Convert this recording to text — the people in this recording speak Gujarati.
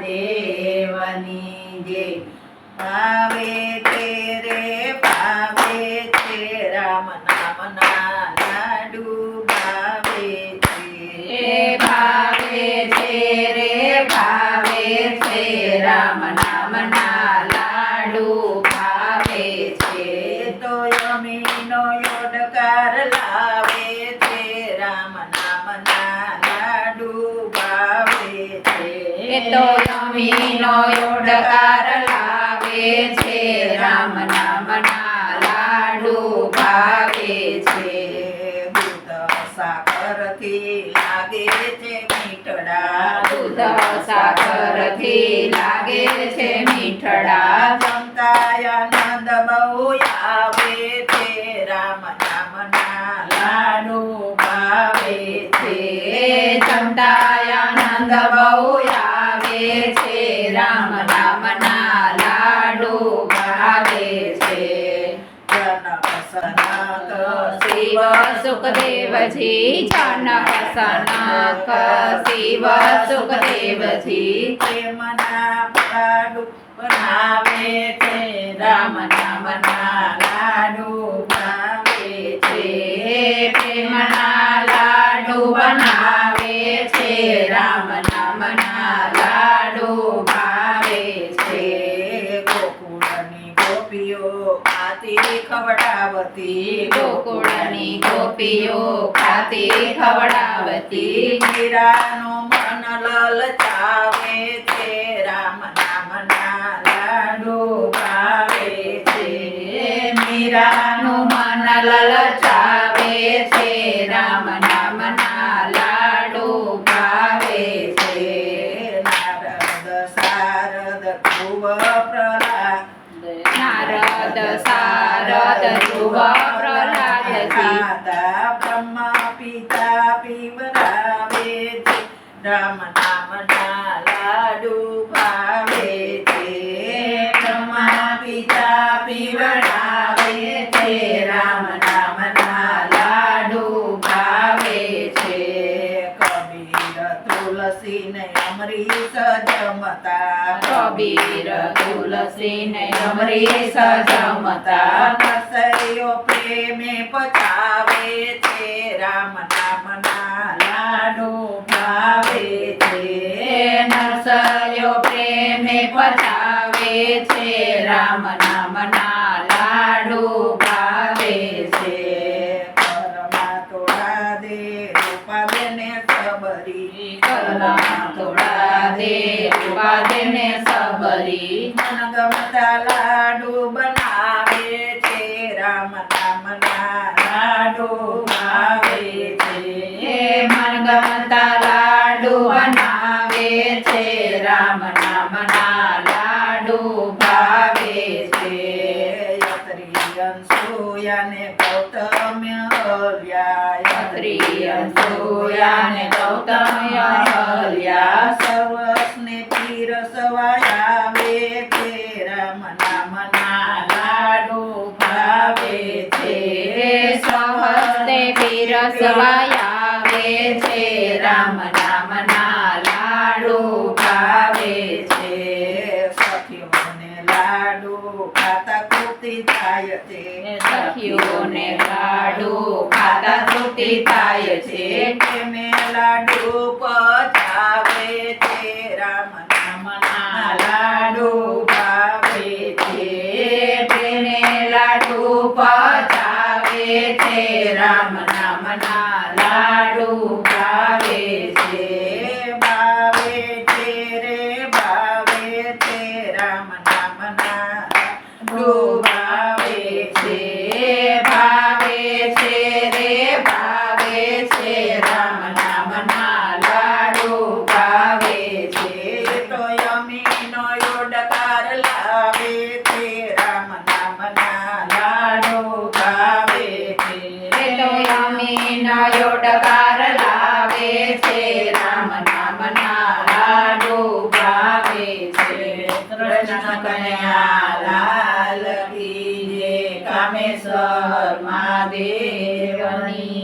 દેવની જે આવે તેરે પાવે તે રામ નામ ના લાડુ ભાવે તે ભાવે તેરે ભાવે તે રામ નામ ના લાડુ એ તો યમીનો યોડકાર લાવે છે, રામ નામના લાડુ ભાવે છે. દૂધ સાકરથી લાગે છે, મીઠડા દૂધ સાકરથી લાગે છે, મીઠડા જમતા આનંદ બહુ આવે છે. રામ નામના લાડુ ભાવે છે જમતા આનંદ બહુ રામ નામના લાડુ ભાવે છે. શિવ સુખદેવજી જન સનક શિવ સુખદેવજી. પ્રેમના લાડુ બનાવે છે. રામ નામના લાડુ ભાવે છે. પ્રેમના લાડુ બનાવે છે. રામ નામના ગોપીઓ ખાતી ખવડાવતી ગોકુળની ગોપીઓ ખાતી ખવડાવતી મીરાનું મન લલચાવે રામ નામના લાડુ ભાવે છે. બ્રહ્મ પિતા પીવરાવે છે. રામ નામના લાડુ ભાવે છે. કબીર તુલસી ને અમરીશ જમતા. કબીર તુલસી ને અમરીશ જમતા. નરસૈયો પ્રેમે પચાવે છે. રામ નામના લાડુ નરસયો પ્રેમે પતાવે છે રામ નામના લાડુ પાવે છે. કરમાં તોડા દે રૂપા સબરી. કલમાં તોડા દે વાદને સબરી. મન ગમતા લાડુ બનાવે છે રામ નામના લાડુ ભાવે છે. મન મનગમતા યત્રિયંસુયાને ગૌતમ્ય હલ્યા ત્રિયંસુયાને ગૌતમ્ય હલ્યા સર્વસ્ને પીરસવાયાવે છે રામ મના લાડો ભાવે છે. સહસ્તે પીરસવાયાવે છે રામ નામના લાડુ ભાવે ખાતા થાય છે. સખીઓને લાડુ ખાતા તૂટી થાય છે. પ્રેમે લાડુ પચાવે છે રામ નામના લાડુ ભાવે છે. તેને લાડુ પચાવે છે રામ નામના લાડુ ભાવે છે. ભાવે યમીનો યોડકાર લાવે છે રામ નામના લાડો ભાવે છે કૃષ્ણ કન્યા લાલ કી કામેશ્વર મહાદેવની